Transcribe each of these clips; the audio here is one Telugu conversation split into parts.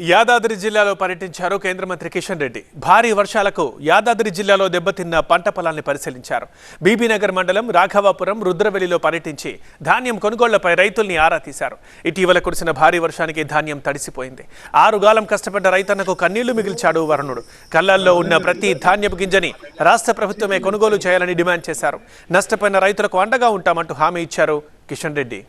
యాదాద్రి జిల్లాలో పర్యటించారు కేంద్ర మంత్రి కిషన్ రెడ్డి. భారీ వర్షాలకు యాదాద్రి జిల్లాలో దెబ్బతిన్న పంట పొలాన్ని పరిశీలించారు. బీబీనగర్ మండలం రాఘవాపురం రుద్రవెల్లిలో పర్యటించి ధాన్యం కొనుగోళ్ళపై రైతుల్ని ఆరా తీశారు. ఇటీవల కురిసిన భారీ వర్షానికి ధాన్యం తడిసిపోయింది. ఆరుగాలం కష్టపడ్డ రైతన్నకు కన్నీళ్ళు మిగిల్చాడు వరుణుడు. కళ్ళల్లో ఉన్న ప్రతి ధాన్యపు గింజని రాష్ట్ర ప్రభుత్వమే కొనుగోలు చేయాలని డిమాండ్ చేశారు. నష్టపోయిన రైతులకు అండగా ఉంటామంటూ హామీ ఇచ్చారు కిషన్ రెడ్డి.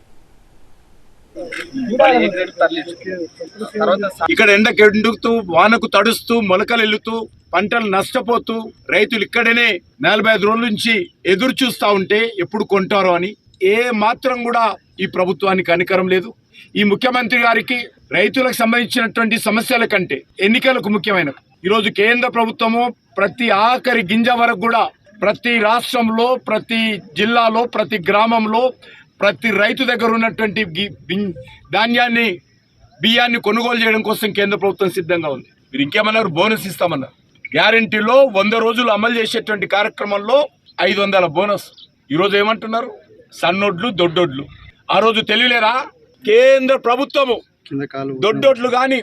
ఇక్కడ ఎండకు ఎండుతూ వానకు తడుస్తూ మొలకలు ఎల్లుతూ పంటలు నష్టపోతూ రైతులు ఇక్కడనే నలభై ఐదు రోజుల నుంచి ఎదురు చూస్తూ ఉంటే ఎప్పుడు కొంటారో అని ఏ మాత్రం కూడా ఈ ప్రభుత్వానికి అనికరం లేదు. ఈ ముఖ్యమంత్రి గారికి రైతులకు సంబంధించినటువంటి సమస్యల కంటే ఎన్నికలకు ముఖ్యమైన ఈరోజు కేంద్ర ప్రభుత్వము ప్రతి ఆఖరి గింజ వరకు కూడా ప్రతి రాష్ట్రంలో ప్రతి జిల్లాలో ప్రతి గ్రామంలో ప్రతి రైతు దగ్గర ఉన్నటువంటి ధాన్యాన్ని బియ్యాన్ని కొనుగోలు చేయడం కోసం కేంద్ర ప్రభుత్వం సిద్ధంగా ఉంది. మీరు ఇంకేమన్నారు? బోనస్ ఇస్తామన్నారు. గ్యారంటీలో వంద రోజులు అమలు చేసేటువంటి కార్యక్రమంలో ఐదు వందల బోనస్. ఈరోజు ఏమంటున్నారు? సన్నొడ్లు దొడ్డొడ్లు. ఆ రోజు తెలియలేరా కేంద్ర ప్రభుత్వము దొడ్డొడ్లు కానీ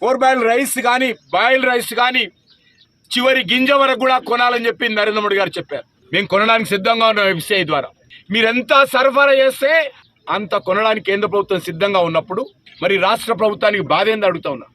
ఫోర్ బాయిల్ రైస్ కానీ బాయిల్ రైస్ కానీ చివరి గింజ వరకు కూడా కొనాలని చెప్పి నరేంద్ర మోడీ గారు చెప్పారు. మేము కొనడానికి సిద్ధంగా ఉన్నాం ఎఫ్సిఐ ద్వారా. మీరెంత సరఫరా చేస్తే అంత కొనడానికి కేంద్ర ప్రభుత్వం సిద్ధంగా ఉన్నప్పుడు మరి రాష్ట్ర ప్రభుత్వానికి బాధ ఏంది అడుగుతా ఉన్నా?